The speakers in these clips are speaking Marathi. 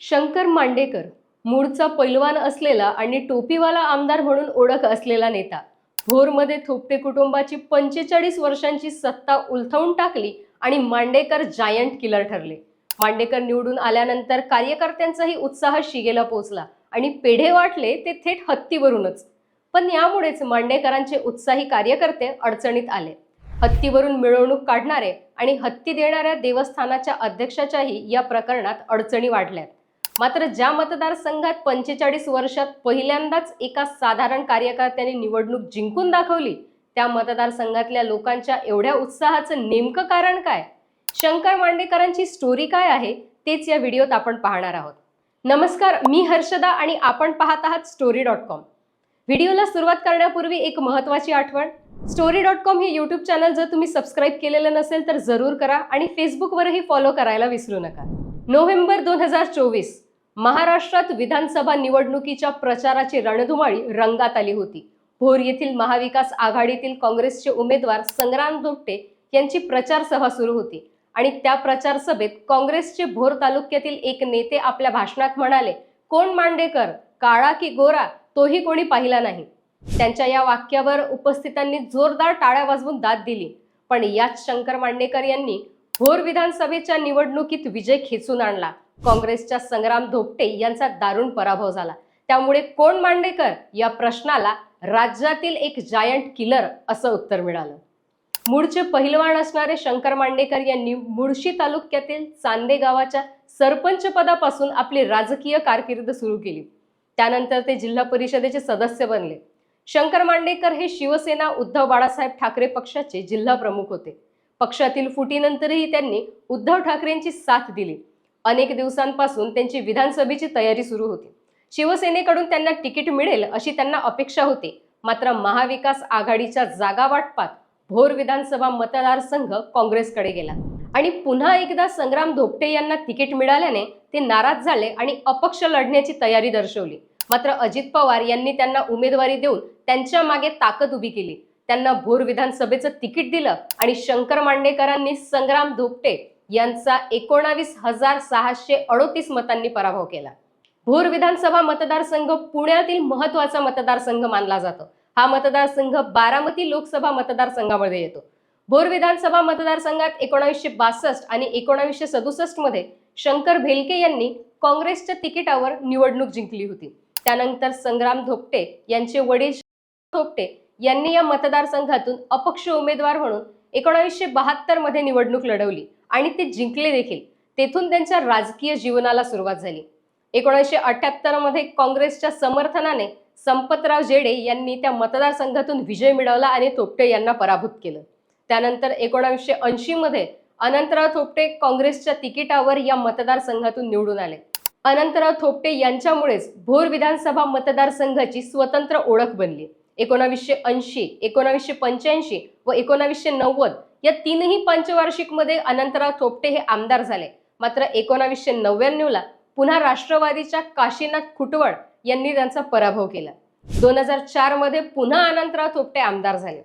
शंकर मांडेकर मूळचा पैलवान असलेला आणि टोपीवाला आमदार म्हणून ओळख असलेला नेता. भोरमध्ये थोपटे कुटुंबाची पंचेचाळीस वर्षांची सत्ता उलथवून टाकली आणि मांडेकर जायंट किलर ठरले. मांडेकर निवडून आल्यानंतर कार्यकर्त्यांचाही उत्साह शिगेला पोहोचला आणि पेढे वाटले ते थेट हत्तीवरूनच. पण यामुळेच मांडेकरांचे उत्साही कार्यकर्ते अडचणीत आले. हत्तीवरून मिरवणूक काढणारे आणि हत्ती देणाऱ्या देवस्थानाच्या अध्यक्षाच्याही या प्रकरणात अडचणी वाढल्यात. मात्र ज्या मतदारसंघात पंचेचाळीस वर्षात पहिल्यांदाच एका साधारण कार्यकर्त्याने निवडणूक जिंकून दाखवली त्या मतदारसंघातल्या लोकांच्या एवढ्या उत्साहाचं नेमकं कारण काय? शंकर मांडेकरांची स्टोरी काय आहे? तेच या व्हिडिओत आपण पाहणार आहोत. नमस्कार मी हर्षदा आणि आपण पाहत आहात स्टोरी डॉट कॉम व्हिडिओला सुरुवात करण्यापूर्वी एक महत्त्वाची आठवण. स्टोरी डॉट कॉम हे यूट्यूब चॅनल जर तुम्ही सबस्क्राईब केलेलं नसेल तर जरूर करा आणि फेसबुकवरही फॉलो करायला विसरू नका. नोव्हेंबर दोन हजार चोवीस महाराष्ट्रात विधानसभा निवडणुकीच्या प्रचाराची रणधुमाळी रंगात आली होती. भोर येथील महाविकास आघाडीतील काँग्रेसचे उमेदवार संग्राम दोपटे यांची प्रचार सभा सुरू होती आणि त्या प्रचार सभेत काँग्रेसचे भोर तालुक्यातील एक नेते आपल्या भाषणात म्हणाले कोण मांडेकर? काळा की गोरा? तोही कोणी पाहिला नाही. त्यांच्या या वाक्यावर उपस्थितांनी जोरदार टाळ्या वाजवून दाद दिली. पण याच शंकर मांडेकर यांनी भोर विधानसभेच्या निवडणुकीत विजय खेचून आणला. काँग्रेसच्या संग्राम धोपटे यांचा दारुण पराभव झाला. त्यामुळे कोण मांडेकर या प्रश्नाला राज्यातील एक जायंट किलर असं उत्तर मिळालं. मूळचे पहिलवान असणारे शंकर मांडेकर यांनी मुळशी तालुक्यातील चांदे गावाच्या सरपंच पदापासून आपली राजकीय कारकीर्द सुरू केली. त्यानंतर ते जिल्हा परिषदेचे सदस्य बनले. शंकर मांडेकर हे शिवसेना उद्धव बाळासाहेब ठाकरे पक्षाचे जिल्हा प्रमुख होते. पक्षातील फुटीनंतरही त्यांनी उद्धव ठाकरेंची साथ दिली. अनेक दिवसांपासून त्यांची विधानसभेची तयारी सुरू होती. शिवसेनेकडून त्यांना तिकीट मिळेल अशी त्यांना अपेक्षा होती. मात्र महाविकास आघाडीच्या जागा वाटपात भोर विधानसभा मतदारसंघ काँग्रेसकडे गेला. आणि पुन्हा एकदा संग्राम धोपटे यांना तिकीट मिळाल्याने ते नाराज झाले आणि अपक्ष लढण्याची तयारी दर्शवली. मात्र अजित पवार यांनी त्यांना उमेदवारी देऊन त्यांच्या मागे ताकद उभी केली. त्यांना भोर विधानसभेचं तिकीट दिलं आणि शंकर मांडेकरांनी संग्राम धोपटे यांचा एकोणावीस हजार सहाशे अडोतीस मतांनी पराभव केला. भोर विधानसभा मतदारसंघ पुण्यातील महत्त्वाचा मतदारसंघ मानला जातो. हा मतदारसंघ बारामती लोकसभा मतदारसंघामध्ये येतो. भोर विधानसभा मतदारसंघात एकोणावीसशे बासष्ट आणि एकोणावीसशे सदुसष्टमध्ये शंकर भेलके यांनी काँग्रेसच्या तिकिटावर निवडणूक जिंकली होती. त्यानंतर संग्राम धोपटे यांचे वडील धोपटे यांनी या मतदारसंघातून अपक्ष उमेदवार म्हणून एकोणावीसशे बहात्तरमध्ये निवडणूक लढवली. आणि ते जिंकले देखील. तेथून त्यांच्या राजकीय जीवनाला सुरुवात झाली. एकोणीसशे अठ्याहत्तरमध्ये काँग्रेसच्या समर्थनाने संपतराव जेडे यांनी त्या मतदारसंघातून विजय मिळवला आणि थोपटे यांना पराभूत केलं. त्यानंतर एकोणावीसशे ऐंशीमध्ये अनंतराव थोपटे काँग्रेसच्या तिकिटावर या मतदारसंघातून निवडून आले. अनंतराव थोपटे यांच्यामुळेच भोर विधानसभा मतदारसंघाची स्वतंत्र ओळख बनली. एकोणावीसशे ऐंशी एकोणावीसशे पंच्याऐंशी व एकोणावीसशे नव्वद या तीनही पंचवार्षिकमध्ये अनंतराव थोपटे हे आमदार झाले. मात्र एकोणावीसशे नव्याण्णवला पुन्हा राष्ट्रवादीच्या काशीनाथ खुटवळ यांनी त्यांचा पराभव केला. दोन हजार चारमध्ये पुन्हा अनंतराव थोपटे आमदार झाले.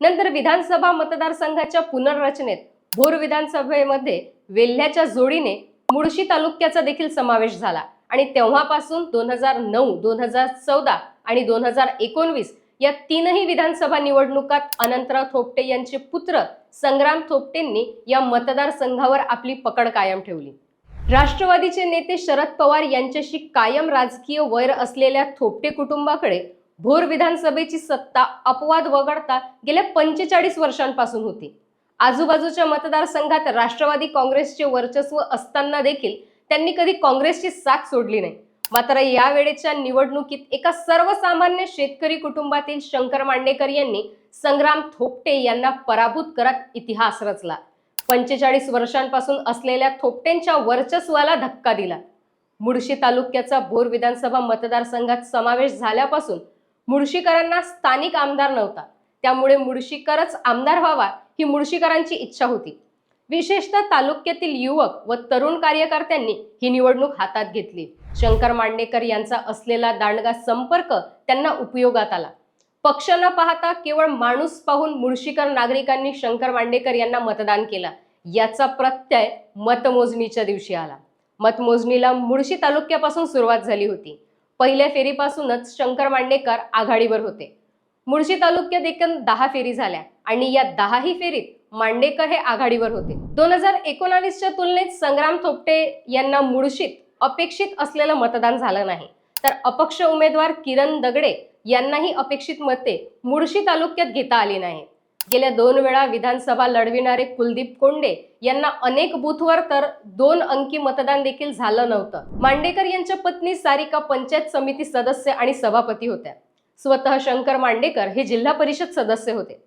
नंतर विधानसभा मतदारसंघाच्या पुनर्रचनेत भोर विधानसभेमध्ये वेल्ह्याच्या जोडीने मुळशी तालुक्याचा देखील समावेश झाला आणि तेव्हापासून दोन हजार नऊ दोन हजार चौदा आणि दोन हजार एकोणवीस या तीनही विधानसभा निवडणुकात अनंतराव थोपटे यांचे पुत्र संग्राम थोपटेंनी या मतदारसंघावर आपली पकड कायम ठेवली. राष्ट्रवादीचे नेते शरद पवार यांच्याशी कायम राजकीय वैर असलेल्या थोपटे कुटुंबाकडे भोर विधानसभेची सत्ता अपवाद वगळता गेल्या पंचेचाळीस वर्षांपासून होती. आजूबाजूच्या मतदारसंघात राष्ट्रवादी काँग्रेसचे वर्चस्व असताना देखील त्यांनी कधी काँग्रेसची साथ सोडली नाही. मात्र यावेळेच्या निवडणुकीत एका सर्वसामान्य शेतकरी कुटुंबातील शंकर मांडेकर यांनी संग्राम थोपटे यांना पराभूत करत इतिहास रचला. पंचेचाळीस वर्षांपासून असलेल्या थोपटेंच्या वर्चस्वाला धक्का दिला. मुळशी तालुक्याचा भोर विधानसभा मतदारसंघात समावेश झाल्यापासून मुळशीकरांना स्थानिक आमदार नव्हता. त्यामुळे मुळशीकरच आमदार व्हावा ही मुळशीकरांची इच्छा होती. विशेषतः तालुक्यातील युवक व तरुण कार्यकर्त्यांनी ही निवडणूक हातात घेतली. शंकर मांडणेकर यांचा असलेला दांडगा संपर्क त्यांना उपयोगात आला. पक्ष न पाहता केवळ माणूस पाहून मुळशीकर नागरिकांनी शंकर मांडेकर यांना मतदान केला. याचा प्रत्यय मतमोजणीच्या दिवशी आला. मतमोजणीला मुळशी तालुक्यापासून सुरुवात झाली होती. पहिल्या फेरीपासूनच शंकर मांडेकर आघाडीवर होते. मुळशी तालुक्यात एकूण दहा फेरी झाल्या आणि या दहाही फेरीत मांडेकर हे आघाडीवर होते. दोन हजार एकोणावीसच्या तुलनेत संग्राम थोपटे यांना मुळशीत अपेक्षित असलेलं मतदान झालं नाही. तर अपक्ष उमेदवार किरण दगडे यांनाही अपेक्षित मते मुळशी तालुक्यात घेता आली नाही. गेल्या दोन वेळा विधानसभा लढविणारे कुलदीप कोंडे यांना अनेक बूथवर तर दोन अंकी मतदान देखील झालं नव्हतं. मांडेकर यांच्या पत्नी सारिका पंचायत समिती सदस्य आणि सभापती होत्या. स्वतः शंकर मांडेकर हे जिल्हा परिषद सदस्य होते.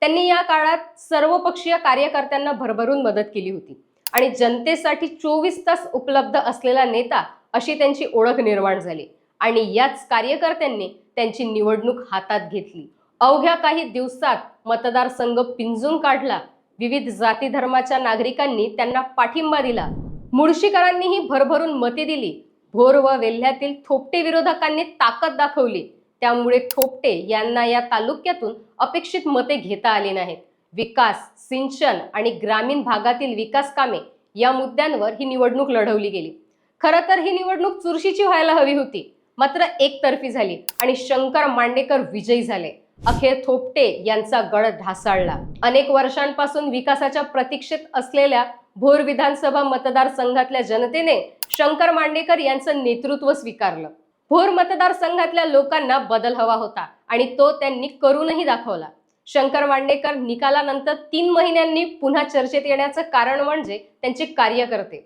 त्यांनी या काळात सर्वपक्षीय कार्यकर्त्यांना भरभरून मदत केली होती. आणि जनतेसाठी चोवीस तास उपलब्ध असलेला नेता अशी त्यांची ओळख निर्माण झाली. आणि याच कार्यकर्त्यांनी त्यांची निवडणूक हातात घेतली. अवघ्या काही दिवसात मतदारसंघ पिंजून काढला. विविध जाती धर्माच्या नागरिकांनी त्यांना पाठिंबा दिला. मुळशीकरांनीही भरभरून मते दिली. भोर व वेल्ह्यातील थोपटे विरोधकांनी ताकद दाखवली. त्यामुळे थोपटे यांना या तालुक्यातून अपेक्षित मते घेता आली नाहीत. विकास सिंचन आणि ग्रामीण भागातील विकास कामे या मुद्द्यांवर ही निवडणूक लढवली गेली. खरं तर ही निवडणूक चुरशीची व्हायला हवी होती. मात्र एकतर्फी झाली आणि शंकर मांडेकर विजयी झाले. अखेर थोपटे यांचा गड ढासाळला. अनेक वर्षांपासून विकासाच्या प्रतीक्षेत असलेल्या भोर विधानसभा मतदारसंघातल्या जनतेने शंकर मांडेकर यांचं नेतृत्व स्वीकारलं. भोर मतदारसंघातल्या लोकांना बदल हवा होता आणि तो त्यांनी करूनही दाखवला. शंकर मांडेकर निकालानंतर तीन महिन्यांनी पुन्हा चर्चेत येण्याचं कारण म्हणजे त्यांचे कार्यकर्ते.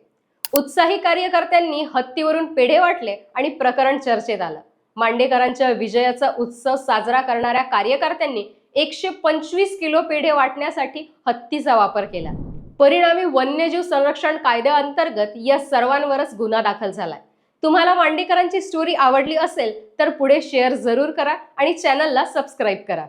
उत्साही कार्यकर्त्यांनी हत्तीवरून पेढे वाटले आणि प्रकरण चर्चेत आलं. मांडेकरांच्या विजयाचा उत्सव साजरा करणाऱ्या कार्यकर्त्यांनी एकशे पंचवीस किलो पेढे वाटण्यासाठी हत्तीचा वापर केला. परिणामी वन्यजीव संरक्षण कायद्याअंतर्गत या सर्वांवरच गुन्हा दाखल झालाय. तुम्हाला मांडेकरांची स्टोरी आवडली असेल तर पुढे शेअर जरूर करा आणि चॅनलला सबस्क्राईब करा.